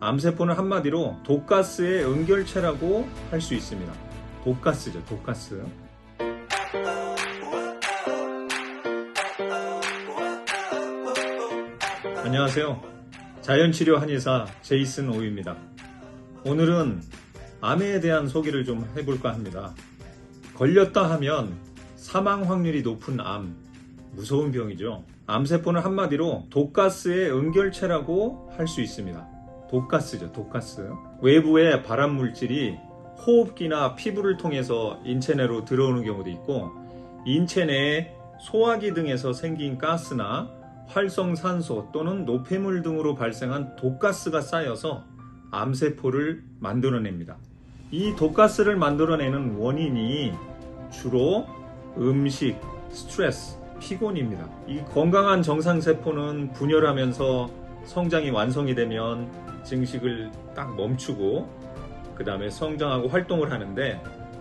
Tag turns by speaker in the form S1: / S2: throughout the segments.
S1: 암세포는 한마디로 독가스의 응결체라고 할 수 있습니다. 독가스죠, 독가스. 안녕하세요. 자연치료 한의사 제이슨 오유입니다. 오늘은 암에 대한 소개를 좀 해볼까 합니다. 걸렸다 하면 사망 확률이 높은 암, 무서운 병이죠. 암세포는 한마디로 독가스의 응결체라고 할 수 있습니다. 독가스죠, 독가스. 외부의 발암 물질이 호흡기나 피부를 통해서 인체 내로 들어오는 경우도 있고, 인체 내에 소화기 등에서 생긴 가스나 활성산소 또는 노폐물 등으로 발생한 독가스가 쌓여서 암세포를 만들어냅니다. 이 독가스를 만들어내는 원인이 주로 음식, 스트레스, 피곤입니다. 이 건강한 정상세포는 분열하면서 성장이 완성이 되면 증식을 딱 멈추고 그 다음에 성장하고 활동을 하는데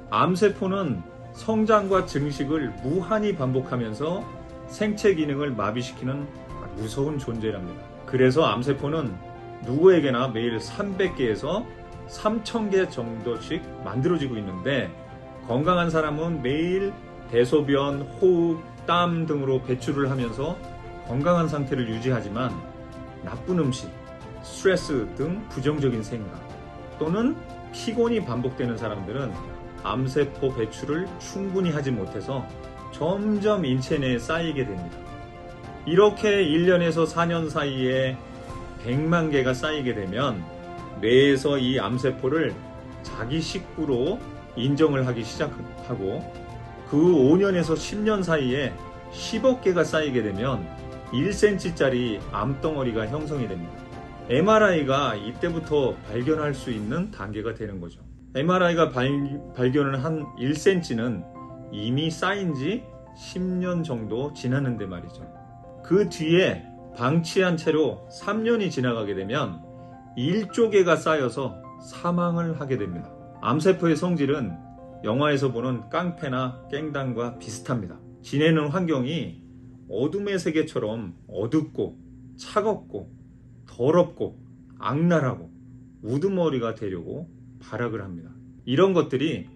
S1: 암세포는 성장과 증식을 무한히 반복하면서 생체 기능을 마비시키는 무서운 존재랍니다. 그래서 암세포는 누구에게나 매일 300개에서 3000개 정도씩 만들어지고 있는데 건강한 사람은 매일 대소변, 호흡, 땀 등으로 배출을 하면서 건강한 상태를 유지하지만 나쁜 음식, 스트레스 등 부정적인 생각 또는 피곤이 반복되는 사람들은 암세포 배출을 충분히 하지 못해서 점점 인체 내에 쌓이게 됩니다. 이렇게 1년에서 4년 사이에 100만 개가 쌓이게 되면 뇌에서 이 암세포를 자기 식구로 인정을 하기 시작하고 그 5년에서 10년 사이에 10억 개가 쌓이게 되면 1cm짜리 암덩어리가 형성이 됩니다. MRI가 이때부터 발견할 수 있는 단계가 되는 거죠. MRI가 발, 발견을 한 1cm는 이미 쌓인 지 10년 정도 지났는데 말이죠. 그 뒤에 방치한 채로 3년이 지나가게 되면 1조개가 쌓여서 사망을 하게 됩니다. 암세포의 성질은 영화에서 보는 깡패나 깽단과 비슷합니다. 지내는 환경이 어둠의 세계처럼 어둡고 차갑고 더럽고 악랄하고 우두머리가 되려고 발악을 합니다. 이런 것들이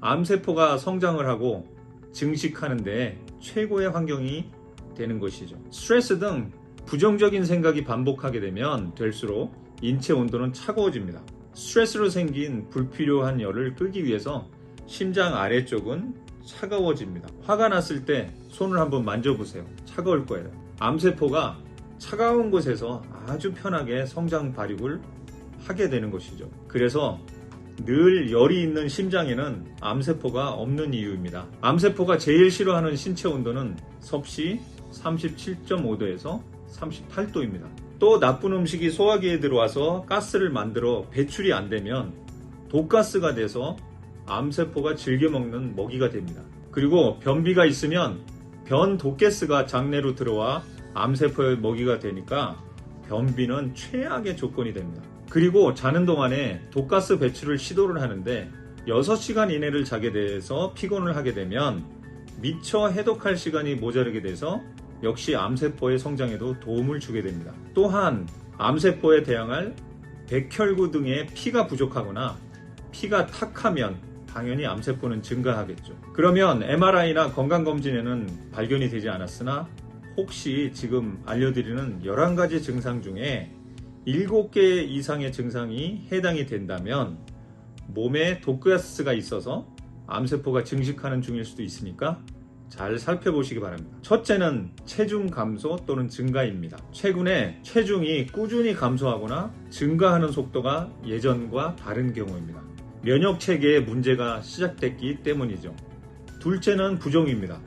S1: 암세포가 성장을 하고 증식하는데 최고의 환경이 되는 것이죠. 스트레스 등 부정적인 생각이 반복하게 되면 될수록 인체 온도는 차가워집니다. 스트레스로 생긴 불필요한 열을 끄기 위해서 심장 아래쪽은 차가워집니다. 화가 났을 때 손을 한번 만져보세요. 차가울 거예요. 암세포가 차가운 곳에서 아주 편하게 성장 발육을 하게 되는 것이죠. 그래서 늘 열이 있는 심장에는 암세포가 없는 이유입니다. 암세포가 제일 싫어하는 신체 온도는 섭씨 37.5도에서 38도입니다. 또 나쁜 음식이 소화기에 들어와서 가스를 만들어 배출이 안 되면 독가스가 돼서 암세포가 즐겨 먹는 먹이가 됩니다. 그리고 변비가 있으면 변 독가스가 장내로 들어와 암세포의 먹이가 되니까 변비는 최악의 조건이 됩니다. 그리고 자는 동안에 독가스 배출을 시도를 하는데 6시간 이내를 자게 돼서 피곤을 하게 되면 미처 해독할 시간이 모자르게 돼서 역시 암세포의 성장에도 도움을 주게 됩니다. 또한 암세포에 대항할 백혈구 등의 피가 부족하거나 피가 탁하면 당연히 암세포는 증가하겠죠. 그러면 MRI나 건강검진에는 발견이 되지 않았으나 혹시 지금 알려드리는 11가지 증상 중에 7개 이상의 증상이 해당이 된다면 몸에 독가스가 있어서 암세포가 증식하는 중일 수도 있으니까 잘 살펴보시기 바랍니다. 첫째는 체중 감소 또는 증가입니다. 최근에 체중이 꾸준히 감소하거나 증가하는 속도가 예전과 다른 경우입니다. 면역 체계에 문제가 시작됐기 때문이죠. 둘째는 부종입니다.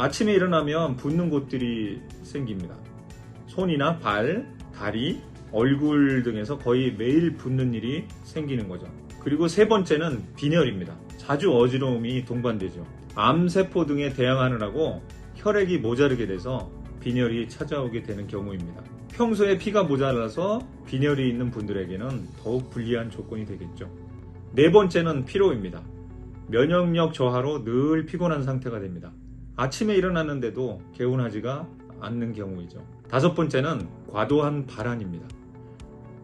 S1: 아침에 일어나면 붓는 곳들이 생깁니다. 손이나 발, 다리, 얼굴 등에서 거의 매일 붓는 일이 생기는 거죠. 그리고 세 번째는 빈혈입니다. 자주 어지러움이 동반되죠. 암세포 등에 대항하느라고 혈액이 모자르게 돼서 빈혈이 찾아오게 되는 경우입니다. 평소에 피가 모자라서 빈혈이 있는 분들에게는 더욱 불리한 조건이 되겠죠. 네 번째는 피로입니다. 면역력 저하로 늘 피곤한 상태가 됩니다. 아침에 일어났는데도 개운하지가 않는 경우이죠. 다섯 번째는 과도한 발한입니다.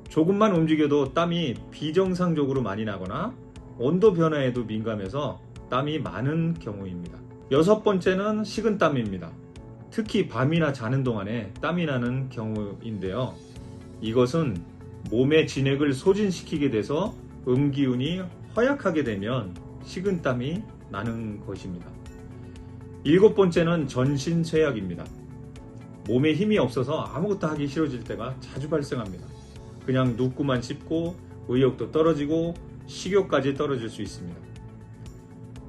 S1: 조금만 움직여도 땀이 비정상적으로 많이 나거나 온도 변화에도 민감해서 땀이 많은 경우입니다. 여섯 번째는 식은땀입니다. 특히 밤이나 자는 동안에 땀이 나는 경우인데요. 이것은 몸의 진액을 소진시키게 돼서 음기운이 허약하게 되면 식은땀이 나는 것입니다. 일곱 번째는 전신 쇠약입니다. 몸에 힘이 없어서 아무것도 하기 싫어질 때가 자주 발생합니다. 그냥 눕고만 씹고 의욕도 떨어지고 식욕까지 떨어질 수 있습니다.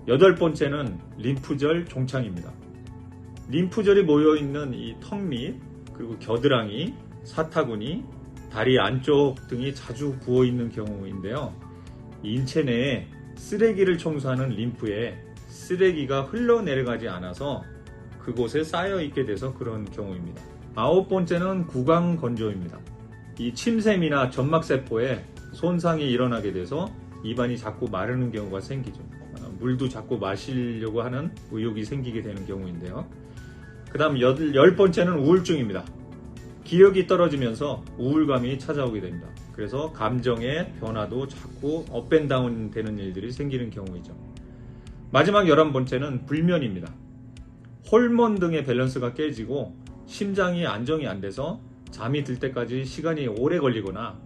S1: 여덟 번째는 림프절 종창입니다. 림프절이 모여있는 이 턱 밑, 그리고 겨드랑이, 사타구니, 다리 안쪽 등이 자주 부어있는 경우인데요. 인체 내에 쓰레기를 청소하는 림프에 쓰레기가 흘러내려가지 않아서 그곳에 쌓여 있게 돼서 그런 경우입니다. 아홉 번째는 구강 건조입니다. 이 침샘이나 점막세포에 손상이 일어나게 돼서 입안이 자꾸 마르는 경우가 생기죠. 아, 물도 자꾸 마시려고 하는 의욕이 생기게 되는 경우인데요. 그 다음 열 번째는 우울증입니다. 기력이 떨어지면서 우울감이 찾아오게 됩니다. 그래서 감정의 변화도 자꾸 업앤다운 되는 일들이 생기는 경우이죠. 마지막 열한 번째는 불면입니다. 호르몬 등의 밸런스가 깨지고 심장이 안정이 안 돼서 잠이 들 때까지 시간이 오래 걸리거나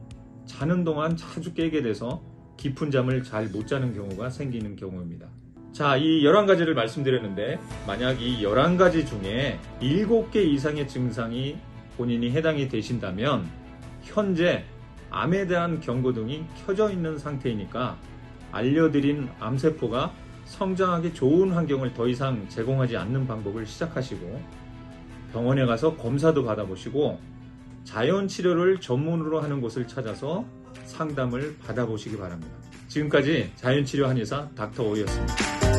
S1: 자는 동안 자주 깨게 돼서 깊은 잠을 잘 못 자는 경우가 생기는 경우입니다. 자, 이 11가지를 말씀드렸는데 만약 이 11가지 중에 7개 이상의 증상이 본인이 해당이 되신다면 현재 암에 대한 경고등이 켜져 있는 상태이니까 알려드린 암세포가 성장하기 좋은 환경을 더 이상 제공하지 않는 방법을 시작하시고 병원에 가서 검사도 받아보시고 자연 치료를 전문으로 하는 곳을 찾아서 상담을 받아보시기 바랍니다. 지금까지 자연 치료 한의사 닥터 오이였습니다.